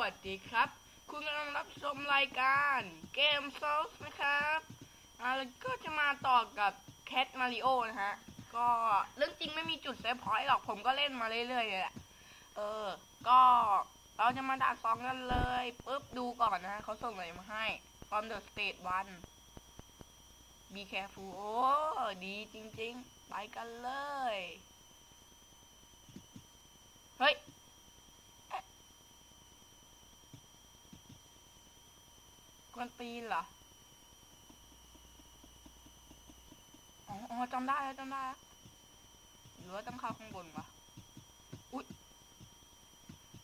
วัสดีครับ คุณกำลังรับชมรายการเกมโซลนะครับอ่าแล้วก็จะมาต่อกับแคทมาริโอนะฮะ ก็เรื่องจริงไม่มีจุดเซฟพอยต์หรอกผมก็เล่นมาเรื่อยๆแหละ เออ ก็เราจะมาด่าซองกันเลยปุ๊บดูก่อนนะเขาส่งอะไรมาให้ from the state one be careful โอ้ดีจริง ๆ ไปกันเลย เฮ้ย ก วนตีนเหรอ อ๋อจำได้แล้วจำได้แล้วหรือว่าต้องเข้าข้างบนวะอุ๊ย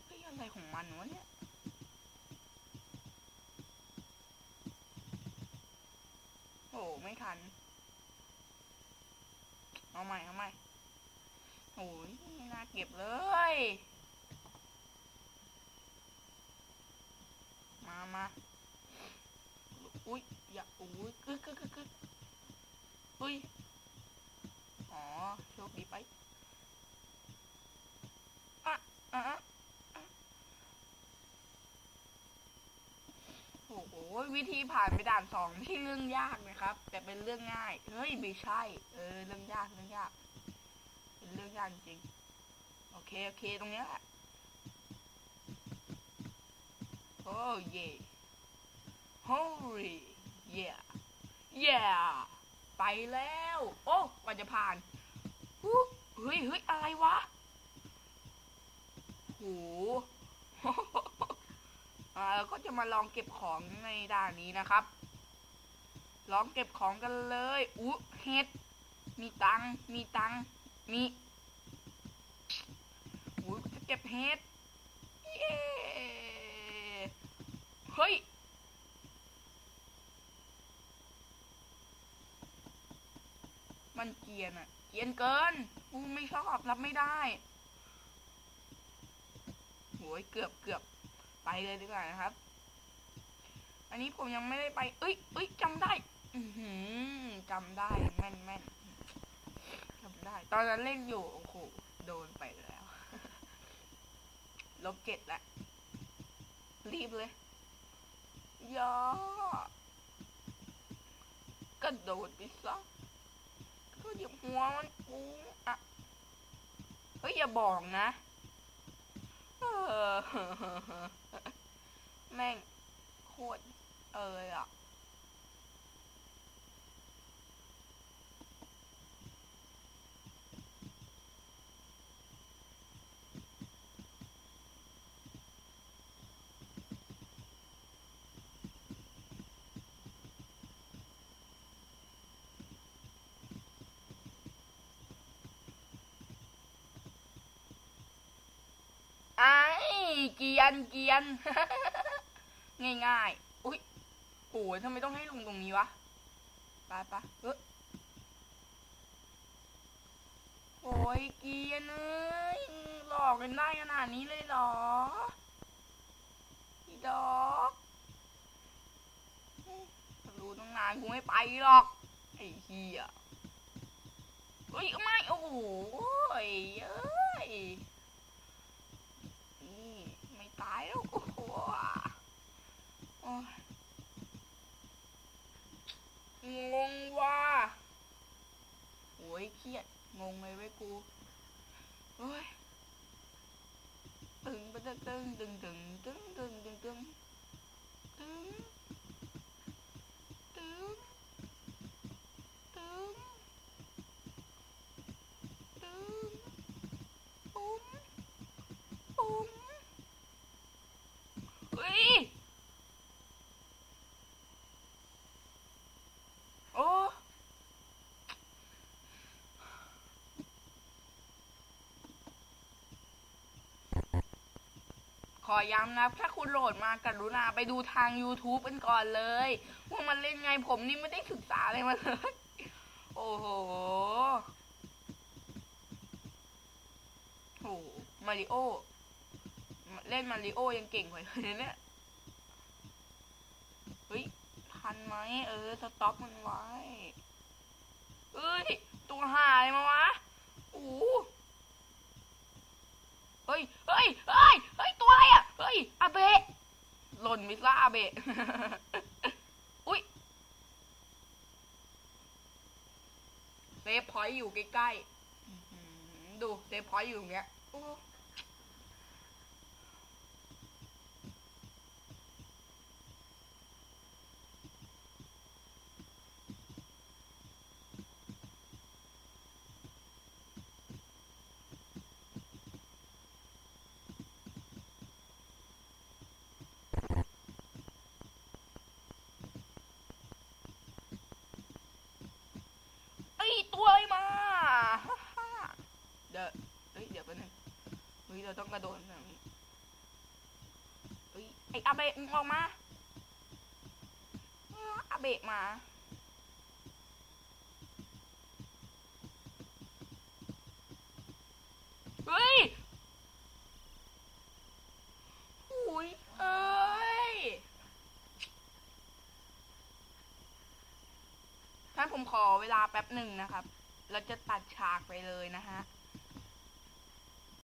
เฮ้ยอะไรของมันวะเนี่ยโอ้ไม่ทัน เอาใหม่เอาใหม่โอ้ยน่าเก็บเลย มามา อุ้ยอย่าอุ้ยกึกกึกกึกกึกอุ้ยอ๋อโชคดีไปอะอะอะอะโอ้โหวิธีผ่านไปด่านสองไม่เรื่องยากนะครับ แต่เป็นเรื่องง่ายเฮ้ยไม่ใช่ เออเรื่องยากเรื่องยาก เป็นเรื่องยากจริงโอเคโอเคตรงเนี้ยแหละโอ้เย่ holy yeah yeah ไปแล้ว โอ้กว่าจะผ่านฮู้เฮ้ยเฮ้ยอะไรวะโหอ่าเราก็จะมาลองเก็บของในด่านนี้นะครับ ลองเก็บของกันเลยอู้เฮ็ด มีตัง มีตัง มีอู้จะเก็บเฮ็ด เย้ เฮ้ย มันเกียนอะเกียนเกินกูไม่ชอบรับไม่ได้โหยเกือบเกือบไปเลยดีกว่านะครับ อันนี้ผมยังไม่ได้ไป เอ้ยเอ้ยจำได้อือหือจำได้แม่นแม่นจำได้ ตอนนั้นเล่นอยู่โอ้โหโดนไปแล้วลบเจ็ดแล้วรีบเลยย่ากระโดดไปซะ ก็หยิบหัวมันกูอะเฮ้ยอย่าบอกนะเออแม่งโคตรเอออะ ไอ้ เกียนเกียนง่ายๆ อุ้ยโอ้ยทำไมต้องให้ลงตรงนี้วะไปปะเออโอ้ยเกียนเอ้ยหลอกกันได้ขนาดนี้เลยเหรอดอกรู้ตั้งนานกูไม่ไปหรอก ไอ้เหี้ยเฮ้ยไม่ โอ้ยเอ้ย นี่ไม่ตายแล้วโอ้โหโอ้ยงงว่ะโอ้ย เครียด งงเลยเว้ยกูโอ้ยตึงปะตึงตึงตึงตึงตึงตึงตึงตึงตึงตึงตึงตึงปุ้ม ปุ้มเฮ้ย โอ้ ขอย้ำนะ ถ้าคุณโหลดมากรุณาไปดูทาง YouTube กันก่อนเลยว่ามันเล่นไงผมนี่ไม่ได้ศึกษาอะไรมาเลย โอ้โหโหมาริโอ เล่นมาริโอยังเก่งกว่าเลยเนี่ย เฮ้ย ทันไหมเออสต็อปมันไว้ เอ้ย ตัวหายมาวะโอ้โหเฮ้ย เฮ้ย เฮ้ย เฮ้ย ตัวอะไรอะ เฮ้ยอาเบะ เบะอุ้ยเซฟพอยต์อยู่ใกล้ๆอื้อหือดูเซฟพอยต์อยู่ตรงเนี้ยโอ้ไอยตัวอะไรมา เดี๋ยวเฮ้ย เดี๋ยวแป๊บนึง เฮ้ยเราต้องกระโดดแบบนี้เฮ้ยไออาเบะมึงออกมาอาเบะมาเฮ้ยหุยเอ้ยท่านผมขอเวลาแป๊บหนึ่งนะครับ เราจะตัดฉากไปเลยนะฮะ